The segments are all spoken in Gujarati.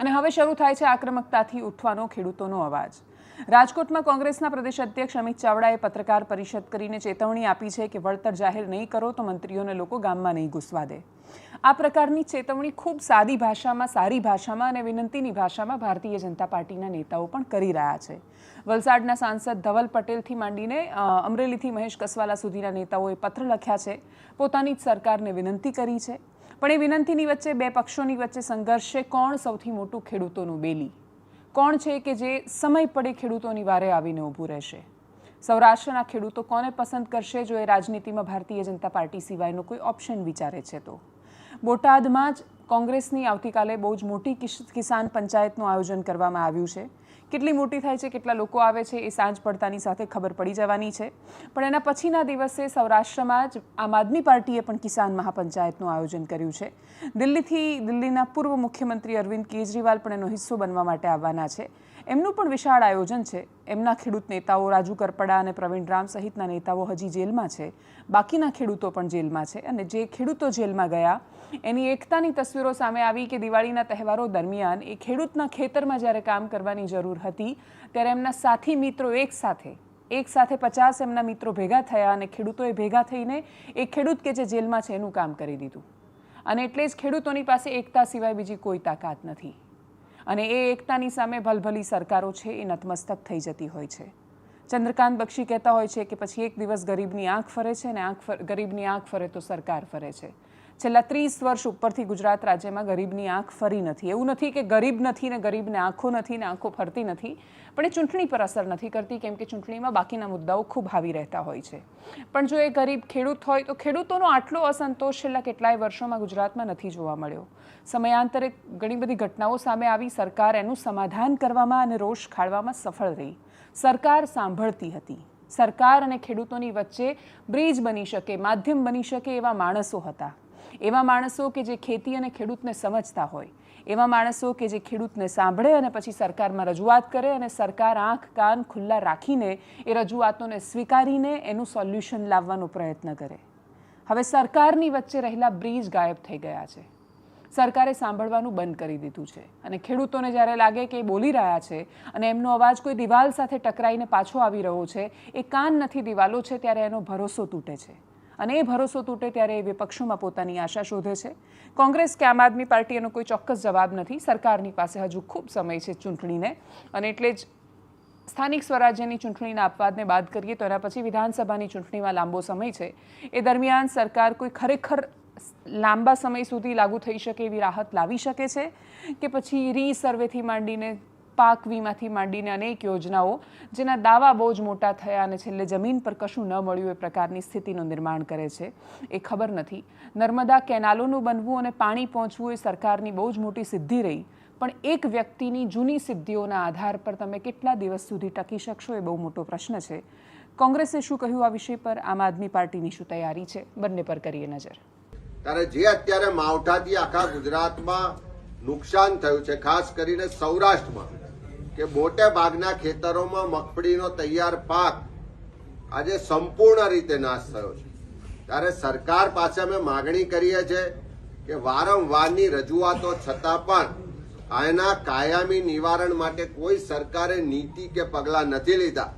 અને હવે શરૂ થાય છે આક્રમકતાથી ઉઠવાનો ખેડૂતોનો અવાજ. રાજકોટમાં કોંગ્રેસના પ્રદેશ અધ્યક્ષ અમિત ચાવડાએ પત્રકાર પરિષદ કરીને ચેતવણી આપી છે કે વળતર જાહેર નહીં કરો તો મંત્રીઓને લોકો ગામમાં નહીં ઘૂસવા દે. આ પ્રકારની ચેતવણી ખૂબ સાદી ભાષામાં, સારી ભાષામાં અને વિનંતીની ભાષામાં ભારતીય જનતા પાર્ટીના નેતાઓ પણ કરી રહ્યા છે. વલસાડના સાંસદ ધવલ પટેલથી માંડીને અમરેલીથી મહેશ કસવાલા સુધીના નેતાઓએ પત્ર લખ્યા છે. પોતાની જ સરકારને વિનંતી કરી છે. પણ એ વિનંતીની વચ્ચે બે પક્ષોની વચ્ચે સંઘર્ષ છે. કોણ સૌથી મોટું ખેડૂતોનું બેલી? કોણ છે કે જે સમય પડે ખેડૂતોની વારે આવીને ઊભું રહેશે? સૌરાષ્ટ્રના ખેડૂતો કોને પસંદ કરશે? જો એ રાજનીતિમાં ભારતીય જનતા પાર્ટી સિવાયનો કોઈ ઓપ્શન વિચારે છે તો? બોટાદમાં જ કોંગ્રેસની આવતીકાલે બહુ જ મોટી કિસ- કિસાન પંચાયતનું આયોજન કરવામાં આવ્યું છે. કેટલી મોટી થાય છે, કેટલા લોકો આવે છે, એ સાંજ પડતાની સાથે ખબર પડી જવાની છે. પણ એના પછીના દિવસે સૌરાષ્ટ્રમાં જ આમ આદમી પાર્ટીએ પણ કિસાન મહાપંચાયતનું આયોજન કર્યું છે. દિલ્હીથી દિલ્હીના પૂર્વ મુખ્યમંત્રી અરવિંદ કેજરીવાલ પણ એનો હિસ્સો બનવા માટે આવવાના છે. એમનું પણ વિશાળ આયોજન છે. એમના ખેડૂત નેતાઓ રાજુ કરપડા અને પ્રવીણ રામ સહિતના નેતાઓ હજી જેલમાં છે. બાકીના ખેડૂતો પણ જેલમાં છે અને જે ખેડૂતો જેલમાં ગયા એની એકતાની તસવીરો સામે આવી કે દિવાળીના તહેવારો દરમિયાન એ ખેડૂતના ખેતરમાં જ્યારે કામ કરવાની જરૂર હતી, ત્યારે એમના સાથી મિત્રો એક સાથે એક સાથે પચાસ એમના મિત્રો ભેગા થયા અને ખેડૂતોએ ભેગા થઈને એ ખેડૂત કે જે જેલમાં છે એનું કામ કરી દીધું. અને એટલે જ ખેડૂતોની પાસે એકતા સિવાય બીજી કોઈ તાકાત નથી. અને એ એકતાની સામે ભલભલી સરકારો છે એ નતમસ્તક થઈ જતી હોય છે. ચંદ્રકાંત બક્ષી કહેતા હોય છે કે પછી એક દિવસ ગરીબની આંખ ફરે છે અને આંખ ગરીબની આંખ ફરે તો સરકાર ફરે છે. છેલ્લા ત્રીસ વર્ષ ઉપરથી ગુજરાત રાજ્યમાં ગરીબની આંખ ફરી નથી. એવું નથી કે ગરીબ નથી ને ગરીબને આંખો નથી ને આંખો ફરતી નથી, પણ એ ચૂંટણી પર અસર નથી કરતી, કેમ કે ચૂંટણીમાં બાકીના મુદ્દાઓ ખૂબ હાવી રહેતા હોય છે. પણ જો એ ગરીબ ખેડૂત હોય, તો ખેડૂતોનો આટલો અસંતોષ છેલ્લા કેટલાય વર્ષોમાં ગુજરાતમાં નથી જોવા મળ્યો. સમયાંતરે ઘણી બધી ઘટનાઓ સામે આવી, સરકાર એનું સમાધાન કરવામાં અને રોષ ખાળવામાં સફળ રહી. સરકાર સાંભળતી હતી. સરકાર અને ખેડૂતોની વચ્ચે બ્રિજ બની શકે, માધ્યમ બની શકે એવા માણસો હતા. એવા માણસો કે જે ખેતી અને ખેડૂતને સમજતા હોય, એવા માણસો કે જે ખેડૂતને સાંભળે અને પછી સરકારમાં રજૂઆત કરે અને સરકાર આંખ, કાન ખુલ્લા રાખીને એ રજૂઆતોને સ્વીકારીને એનું સોલ્યુશન લાવવાનો પ્રયત્ન કરે. હવે સરકારની વચ્ચે રહેલા બ્રિજ ગાયબ થઈ ગયા છે. સરકારે સાંભળવાનું બંધ કરી દીધું છે. અને ખેડૂતોને જ્યારે લાગે કે એ બોલી રહ્યા છે અને એમનો અવાજ કોઈ દિવાલ સાથે ટકરાઈને પાછો આવી રહ્યો છે, એ કાન નથી દિવાલો છે ત્યારે એનો ભરોસો તૂટે છે. અને એ ભરોસો તૂટે ત્યારે એ વિપક્ષોમાં પોતાની આશા શોધે છે. કોંગ્રેસ કે આમ આદમી પાર્ટી એનો કોઈ ચોક્કસ જવાબ નથી. સરકારની પાસે હજુ ખૂબ સમય છે ચૂંટણીને અને એટલે જ સ્થાનિક સ્વરાજ્યની ચૂંટણીના અપવાદને બાદ કરીએ તો એના પછી વિધાનસભાની ચૂંટણીમાં લાંબો સમય છે. એ દરમિયાન સરકાર કોઈ ખરેખર લાંબા સમય સુધી લાગુ થઈ શકે એવી રાહત લાવી શકે છે કે પછી રીસર્વેથી માંડીને પાક વીમાથી માંડીને અનેક યોજનાઓ, જેના દાવા બહુ જ મોટા થયા અને છેલ્લે જમીન પર કશું ન મળ્યું એ પ્રકારની સ્થિતિનું નિર્માણ કરે છે. એ ખબર નથી. નર્મદા કેનાલોનું બનવું અને પાણી પહોંચવું એ સરકારની બહુ જ મોટી સિદ્ધિ રહી. પણ એક વ્યક્તિની જૂની સિદ્ધિઓના આધાર પર તમે કેટલા દિવસ સુધી ટકી શકશો એ બહુ મોટો પ્રશ્ન છે. કોંગ્રેસે શું કહ્યું આ વિષય પર? આમ આદમી પાર્ટીની શું તૈયારી છે? બંને પર કરીએ નજર. ત્યારે જે અત્યારે માવઠાથી આખા ગુજરાતમાં નુકસાન થયું છે, ખાસ કરીને સૌરાષ્ટ્રમાં કે મોટે ભાગના ખેતરોમાં મગફળીનો તૈયાર પાક આજે સંપૂર્ણ રીતે નાશ થયો છે. ત્યારે સરકાર પાસે અમે માગણી કરીએ છીએ કે વારંવારની રજૂઆતો છતાં પણ આના કાયમી નિવારણ માટે કોઈ સરકારે નીતિ કે પગલાં નથી લીધા.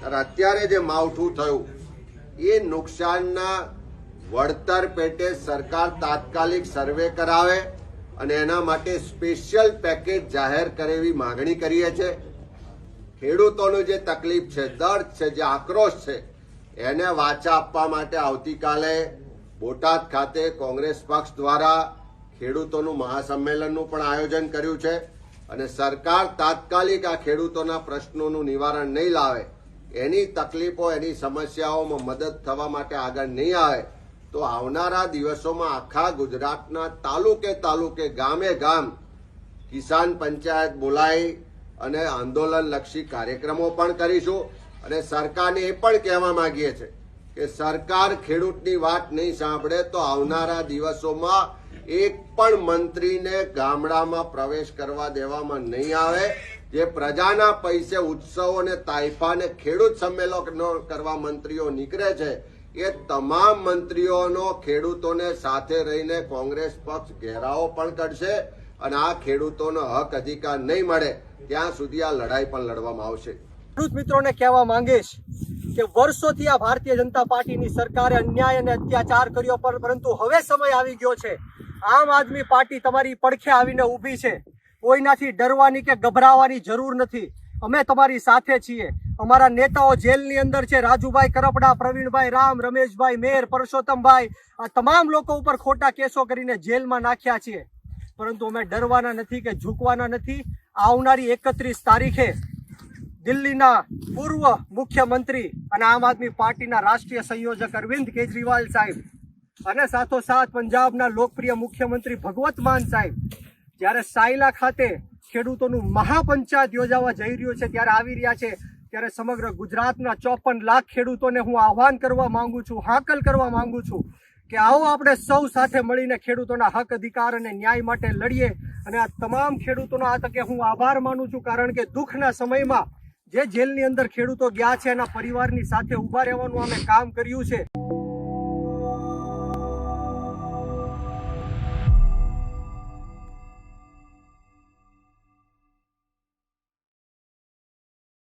ત્યારે અત્યારે જે માવઠું થયું, એ નુકસાનના વળતર પેટે સરકાર તાત્કાલિક સર્વે કરાવે અને એના માટે સ્પેશિયલ પેકેજ જાહેર કરે એવી માગણી કરીએ છીએ ખેડૂતોનું જે તકલીફ છે, દર્દ છે, જે આક્રોશ છે, એને વાચા આપવા માટે આવતીકાલે બોટાદ ખાતે કોંગ્રેસ પક્ષ દ્વારા ખેડૂતોનું મહાસંમેલનનું પણ આયોજન કર્યું છે. અને સરકાર તાત્કાલિક આ ખેડૂતોના પ્રશ્નોનું નિવારણ નહીં લાવે, એની તકલીફો, એની સમસ્યાઓમાં મદદ થવા માટે આગળ નહીં આવે તો આવનારા દિવસોમાં આખા ગુજરાતના તાલુકે તાલુકે, ગામે ગામ કિસાન પંચાયત બોલાવી અને આંદોલન લક્ષી કાર્યક્રમો પણ કરીશું. અને સરકારને એ પણ કહેવા માંગીએ છીએ કે સરકાર ખેડૂતની વાત નહીં સાંભળે તો આવનારા દિવસોમાં એક પણ મંત્રીને ગામડામાં પ્રવેશ કરવા દેવામાં નહીં આવે. જે પ્રજાના પૈસે ઉત્સવો અને તાઇફાને ખેડૂત સંમેલનો કરવા મંત્રીઓ નીકળે છે એ તમામ મંત્રીઓનો ખેડૂતોને સાથે રહીને કોંગ્રેસ પક્ષ ઘેરાવો પણ કરશે અને આ ખેડૂતોનો હક અધિકાર નહીં મળે ત્યાં સુધી આ લડાઈ પણ લડવામાં આવશે. ખેડૂત મિત્રોને કહેવા માંગીશ કે વર્ષોથી આ ભારતીય જનતા પાર્ટીની સરકારે અન્યાય અને અત્યાચાર કર્યો પર પરંતુ હવે સમય આવી ગયો છે. આમ આદમી પાર્ટી તમારી પડખે આવીને ઊભી છે. કોઈનાથી ડરવાની કે ગભરાવાની જરૂર નથી. અમે તમારી સાથે છીએ. અમારા નેતાઓ જેલની અંદર છે. રાજુભાઈ કરપડા, પ્રવીણભાઈ રામ, રમેશભાઈ મેર, પરસોત્તમભાઈ, આ તમામ લોકો ઉપર ખોટા કેસો કરીને જેલમાં નાખ્યા છીએ પરંતુ અમે ડરવાના નથી કે ઝૂકવાના નથી. આવનારી એકત્રીસ તારીખે દિલ્હીના પૂર્વ મુખ્યમંત્રી અને આમ આદમી પાર્ટીના રાષ્ટ્રીય સંયોજક અરવિંદ કેજરીવાલ સાહેબ અને સાથોસાથ પંજાબના લોકપ્રિય મુખ્યમંત્રી ભગવત માન સાહેબ જ્યારે સાયલા ખાતે ખેડૂતોનું મહાપંચાયત યોજાવા જઈ રહ્યું છે, ત્યારે આવી રહ્યા છે. ત્યારે સમગ્ર ગુજરાતના ચોપન લાખ ખેડૂતોને હું આહવાન કરવા માંગુ છું, હાકલ કરવા માંગુ છું કે આવો આપણે સૌ સાથે મળીને ખેડૂતોના હક, અધિકાર અને ન્યાય માટે લડીએ. અને આ તમામ ખેડૂતોનો આ તકે હું આભાર માનું છું, કારણ કે દુઃખના સમયમાં જે જેલની અંદર ખેડૂતો ગયા છે, એના પરિવારની સાથે ઊભા રહેવાનું અમે કામ કર્યું છે.